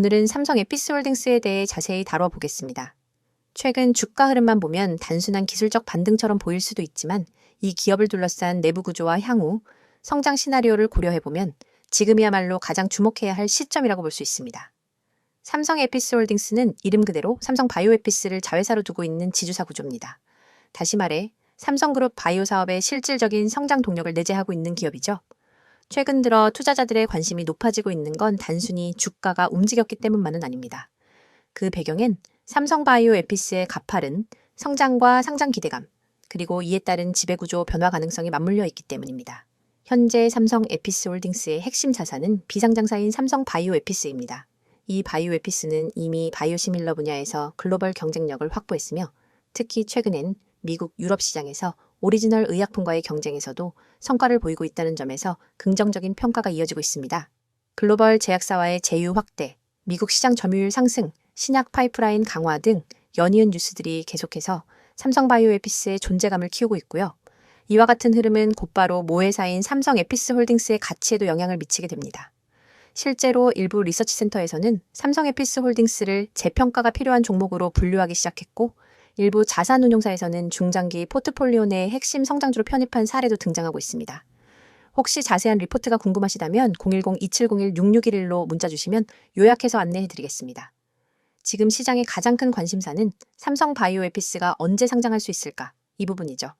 오늘은 삼성 에피스홀딩스에 대해 자세히 다뤄보겠습니다. 최근 주가 흐름만 보면 단순한 기술적 반등처럼 보일 수도 있지만 이 기업을 둘러싼 내부 구조와 향후 성장 시나리오를 고려해보면 지금이야말로 가장 주목해야 할 시점이라고 볼 수 있습니다. 삼성 에피스 홀딩스는 이름 그대로 삼성 바이오 에피스를 자회사로 두고 있는 지주사 구조입니다. 다시 말해 삼성그룹 바이오 사업의 실질적인 성장 동력을 내재하고 있는 기업이죠. 최근 들어 투자자들의 관심이 높아지고 있는 건 단순히 주가가 움직였기 때문만은 아닙니다. 그 배경엔 삼성바이오 에피스의 가파른 성장과 상장 기대감, 그리고 이에 따른 지배구조 변화 가능성이 맞물려 있기 때문입니다. 현재 삼성 에피스 홀딩스의 핵심 자산은 비상장사인 삼성 바이오 에피스입니다. 이 바이오 에피스는 이미 바이오 시밀러 분야에서 글로벌 경쟁력을 확보했으며 특히 최근엔 미국, 유럽 시장에서 오리지널 의약품과의 경쟁에서도 성과를 보이고 있다는 점에서 긍정적인 평가가 이어지고 있습니다. 글로벌 제약사와의 제휴 확대, 미국 시장 점유율 상승, 신약 파이프라인 강화 등 연이은 뉴스들이 계속해서 삼성바이오 에피스의 존재감을 키우고 있고요. 이와 같은 흐름은 곧바로 모회사인 삼성 에피스 홀딩스의 가치에도 영향을 미치게 됩니다. 실제로 일부 리서치 센터에서는 삼성 에피스 홀딩스를 재평가가 필요한 종목으로 분류하기 시작했고 일부 자산운용사에서는 중장기 포트폴리오 내 핵심 성장주로 편입한 사례도 등장하고 있습니다. 혹시 자세한 리포트가 궁금하시다면 010-2701-6611로 문자 주시면 요약해서 안내해 드리겠습니다. 지금 시장의 가장 큰 관심사는 삼성 바이오에피스가 언제 상장할 수 있을까? 이 부분이죠.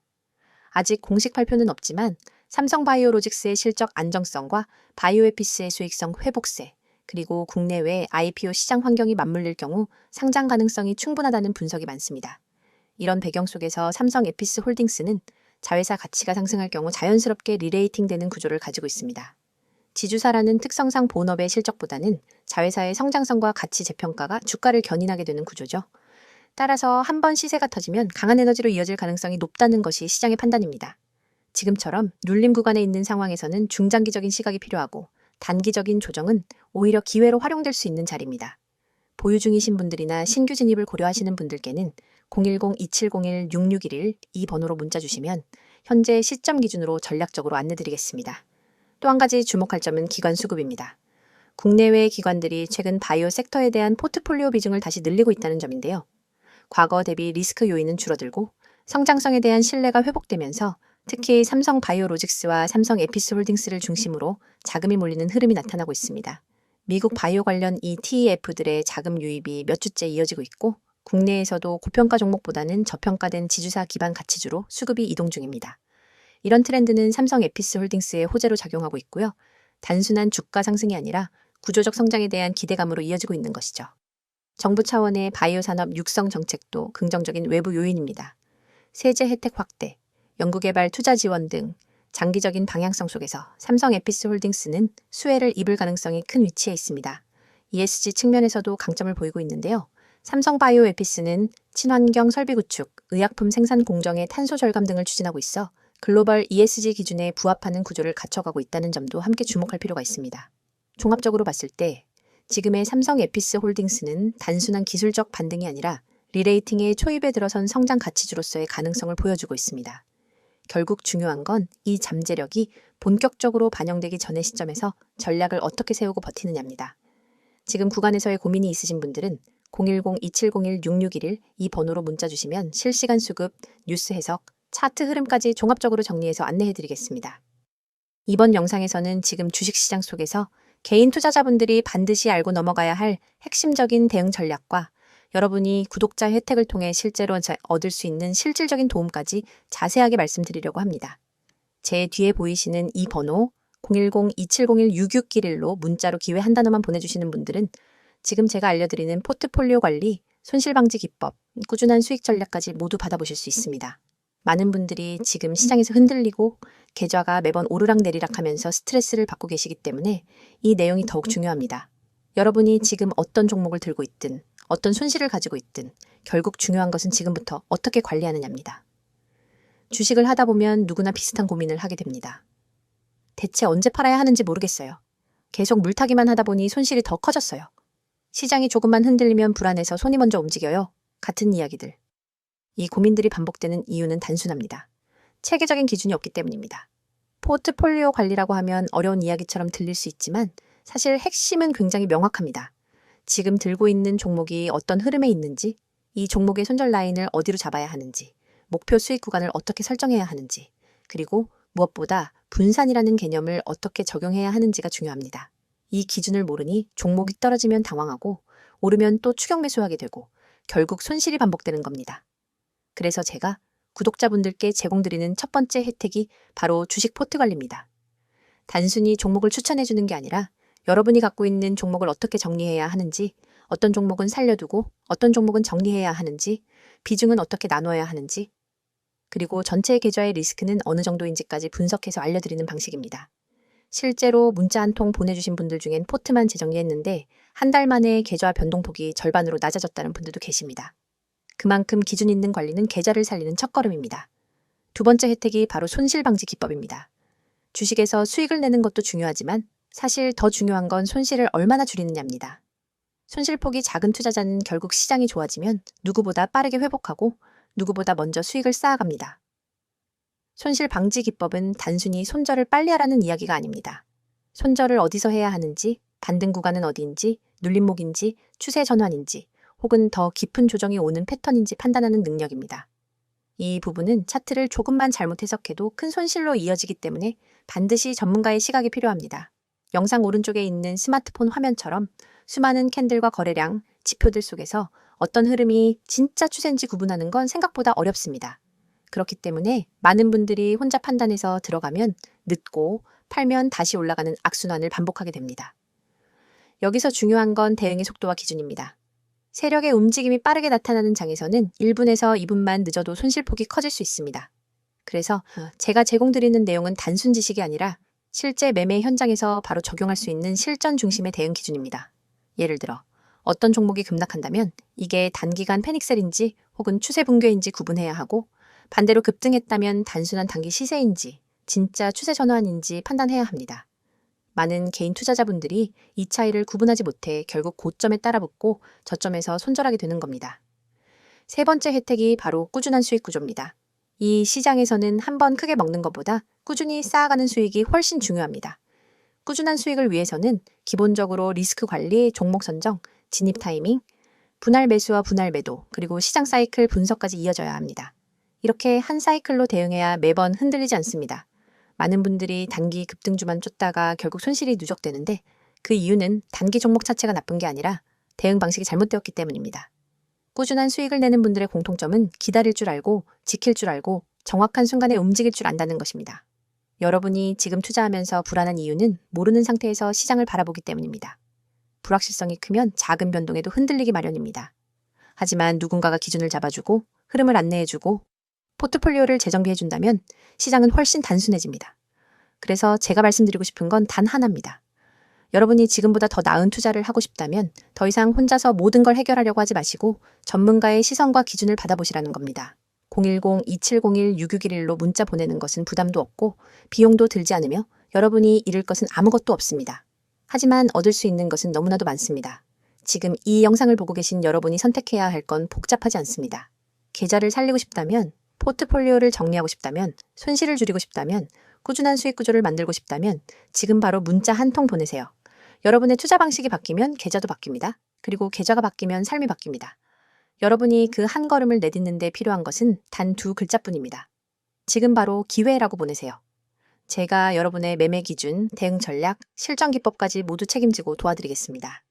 아직 공식 발표는 없지만 삼성 바이오로직스의 실적 안정성과 바이오에피스의 수익성 회복세, 그리고 국내외 IPO 시장 환경이 맞물릴 경우 상장 가능성이 충분하다는 분석이 많습니다. 이런 배경 속에서 삼성 에피스 홀딩스는 자회사 가치가 상승할 경우 자연스럽게 리레이팅 되는 구조를 가지고 있습니다. 지주사라는 특성상 본업의 실적보다는 자회사의 성장성과 가치 재평가가 주가를 견인하게 되는 구조죠. 따라서 한 번 시세가 터지면 강한 에너지로 이어질 가능성이 높다는 것이 시장의 판단입니다. 지금처럼 눌림 구간에 있는 상황에서는 중장기적인 시각이 필요하고 단기적인 조정은 오히려 기회로 활용될 수 있는 자리입니다. 보유 중이신 분들이나 신규 진입을 고려하시는 분들께는 010-2701-6611 이 번호로 문자 주시면 현재 시점 기준으로 전략적으로 안내드리겠습니다. 또 한 가지 주목할 점은 기관 수급입니다. 국내외 기관들이 최근 바이오 섹터에 대한 포트폴리오 비중을 다시 늘리고 있다는 점인데요. 과거 대비 리스크 요인은 줄어들고 성장성에 대한 신뢰가 회복되면서 특히 삼성 바이오로직스와 삼성 에피스 홀딩스를 중심으로 자금이 몰리는 흐름이 나타나고 있습니다. 미국 바이오 관련 ETF들의 자금 유입이 몇 주째 이어지고 있고 국내에서도 고평가 종목보다는 저평가된 지주사 기반 가치주로 수급이 이동 중입니다. 이런 트렌드는 삼성 에피스 홀딩스의 호재로 작용하고 있고요. 단순한 주가 상승이 아니라 구조적 성장에 대한 기대감으로 이어지고 있는 것이죠. 정부 차원의 바이오 산업 육성 정책도 긍정적인 외부 요인입니다. 세제 혜택 확대, 연구개발 투자 지원 등 장기적인 방향성 속에서 삼성 에피스 홀딩스는 수혜를 입을 가능성이 큰 위치에 있습니다. ESG 측면에서도 강점을 보이고 있는데요. 삼성 바이오 에피스는 친환경 설비 구축, 의약품 생산 공정의 탄소 절감 등을 추진하고 있어 글로벌 ESG 기준에 부합하는 구조를 갖춰가고 있다는 점도 함께 주목할 필요가 있습니다. 종합적으로 봤을 때 지금의 삼성 에피스 홀딩스는 단순한 기술적 반등이 아니라 리레이팅의 초입에 들어선 성장 가치주로서의 가능성을 보여주고 있습니다. 결국 중요한 건 이 잠재력이 본격적으로 반영되기 전의 시점에서 전략을 어떻게 세우고 버티느냐입니다. 지금 구간에서의 고민이 있으신 분들은 010-2701-6611 이 번호로 문자 주시면 실시간 수급, 뉴스 해석, 차트 흐름까지 종합적으로 정리해서 안내해 드리겠습니다. 이번 영상에서는 지금 주식시장 속에서 개인 투자자분들이 반드시 알고 넘어가야 할 핵심적인 대응 전략과 여러분이 구독자 혜택을 통해 실제로 얻을 수 있는 실질적인 도움까지 자세하게 말씀드리려고 합니다. 제 뒤에 보이시는 이 번호 010-2701-6611로 문자로 기회 한 단어만 보내주시는 분들은 지금 제가 알려드리는 포트폴리오 관리, 손실 방지 기법, 꾸준한 수익 전략까지 모두 받아보실 수 있습니다. 많은 분들이 지금 시장에서 흔들리고 계좌가 매번 오르락 내리락 하면서 스트레스를 받고 계시기 때문에 이 내용이 더욱 중요합니다. 여러분이 지금 어떤 종목을 들고 있든 어떤 손실을 가지고 있든 결국 중요한 것은 지금부터 어떻게 관리하느냐입니다. 주식을 하다 보면 누구나 비슷한 고민을 하게 됩니다. 대체 언제 팔아야 하는지 모르겠어요. 계속 물타기만 하다 보니 손실이 더 커졌어요. 시장이 조금만 흔들리면 불안해서 손이 먼저 움직여요. 같은 이야기들. 이 고민들이 반복되는 이유는 단순합니다. 체계적인 기준이 없기 때문입니다. 포트폴리오 관리라고 하면 어려운 이야기처럼 들릴 수 있지만 사실 핵심은 굉장히 명확합니다. 지금 들고 있는 종목이 어떤 흐름에 있는지, 이 종목의 손절 라인을 어디로 잡아야 하는지, 목표 수익 구간을 어떻게 설정해야 하는지, 그리고 무엇보다 분산이라는 개념을 어떻게 적용해야 하는지가 중요합니다. 이 기준을 모르니 종목이 떨어지면 당황하고 오르면 또 추격 매수하게 되고 결국 손실이 반복되는 겁니다. 그래서 제가 구독자분들께 제공드리는 첫 번째 혜택이 바로 주식 포트 관리입니다. 단순히 종목을 추천해 주는 게 아니라 여러분이 갖고 있는 종목을 어떻게 정리해야 하는지, 어떤 종목은 살려두고 어떤 종목은 정리해야 하는지, 비중은 어떻게 나눠야 하는지, 그리고 전체 계좌의 리스크는 어느 정도인지까지 분석해서 알려드리는 방식입니다. 실제로 문자 한 통 보내주신 분들 중엔 포트만 재정리했는데 한 달 만에 계좌 변동폭이 절반으로 낮아졌다는 분들도 계십니다. 그만큼 기준 있는 관리는 계좌를 살리는 첫걸음입니다. 두 번째 혜택이 바로 손실 방지 기법입니다. 주식에서 수익을 내는 것도 중요하지만 사실 더 중요한 건 손실을 얼마나 줄이느냐입니다. 손실폭이 작은 투자자는 결국 시장이 좋아지면 누구보다 빠르게 회복하고 누구보다 먼저 수익을 쌓아갑니다. 손실 방지 기법은 단순히 손절을 빨리 하라는 이야기가 아닙니다. 손절을 어디서 해야 하는지, 반등 구간은 어디인지, 눌림목인지, 추세 전환인지, 혹은 더 깊은 조정이 오는 패턴인지 판단하는 능력입니다. 이 부분은 차트를 조금만 잘못 해석해도 큰 손실로 이어지기 때문에 반드시 전문가의 시각이 필요합니다. 영상 오른쪽에 있는 스마트폰 화면처럼 수많은 캔들과 거래량, 지표들 속에서 어떤 흐름이 진짜 추세인지 구분하는 건 생각보다 어렵습니다. 그렇기 때문에 많은 분들이 혼자 판단해서 들어가면 늦고 팔면 다시 올라가는 악순환을 반복하게 됩니다. 여기서 중요한 건 대응의 속도와 기준입니다. 세력의 움직임이 빠르게 나타나는 장에서는 1분에서 2분만 늦어도 손실폭이 커질 수 있습니다. 그래서 어, 제가 제공드리는 내용은 단순 지식이 아니라 실제 매매 현장에서 바로 적용할 수 있는 실전 중심의 대응 기준입니다. 예를 들어 어떤 종목이 급락한다면 이게 단기간 패닉셀인지 혹은 추세 붕괴인지 구분해야 하고 반대로 급등했다면 단순한 단기 시세인지 진짜 추세 전환인지 판단해야 합니다. 많은 개인 투자자분들이 이 차이를 구분하지 못해 결국 고점에 따라붙고 저점에서 손절하게 되는 겁니다. 세 번째 혜택이 바로 꾸준한 수익 구조입니다. 이 시장에서는 한 번 크게 먹는 것보다 꾸준히 쌓아가는 수익이 훨씬 중요합니다. 꾸준한 수익을 위해서는 기본적으로 리스크 관리, 종목 선정, 진입 타이밍, 분할 매수와 분할 매도, 그리고 시장 사이클 분석까지 이어져야 합니다. 이렇게 한 사이클로 대응해야 매번 흔들리지 않습니다. 많은 분들이 단기 급등주만 쫓다가 결국 손실이 누적되는데 그 이유는 단기 종목 자체가 나쁜 게 아니라 대응 방식이 잘못되었기 때문입니다. 꾸준한 수익을 내는 분들의 공통점은 기다릴 줄 알고 지킬 줄 알고 정확한 순간에 움직일 줄 안다는 것입니다. 여러분이 지금 투자하면서 불안한 이유는 모르는 상태에서 시장을 바라보기 때문입니다. 불확실성이 크면 작은 변동에도 흔들리기 마련입니다. 하지만 누군가가 기준을 잡아주고 흐름을 안내해주고 포트폴리오를 재정비해준다면 시장은 훨씬 단순해집니다. 그래서 제가 말씀드리고 싶은 건 단 하나입니다. 여러분이 지금보다 더 나은 투자를 하고 싶다면 더 이상 혼자서 모든 걸 해결하려고 하지 마시고 전문가의 시선과 기준을 받아보시라는 겁니다. 010-2701-6611로 문자 보내는 것은 부담도 없고 비용도 들지 않으며 여러분이 잃을 것은 아무것도 없습니다. 하지만 얻을 수 있는 것은 너무나도 많습니다. 지금 이 영상을 보고 계신 여러분이 선택해야 할 건 복잡하지 않습니다. 계좌를 살리고 싶다면, 포트폴리오를 정리하고 싶다면, 손실을 줄이고 싶다면, 꾸준한 수익 구조를 만들고 싶다면 지금 바로 문자 한 통 보내세요. 여러분의 투자 방식이 바뀌면 계좌도 바뀝니다. 그리고 계좌가 바뀌면 삶이 바뀝니다. 여러분이 그 한 걸음을 내딛는데 필요한 것은 단 두 글자뿐입니다. 지금 바로 기회라고 보내세요. 제가 여러분의 매매 기준, 대응 전략, 실전 기법까지 모두 책임지고 도와드리겠습니다.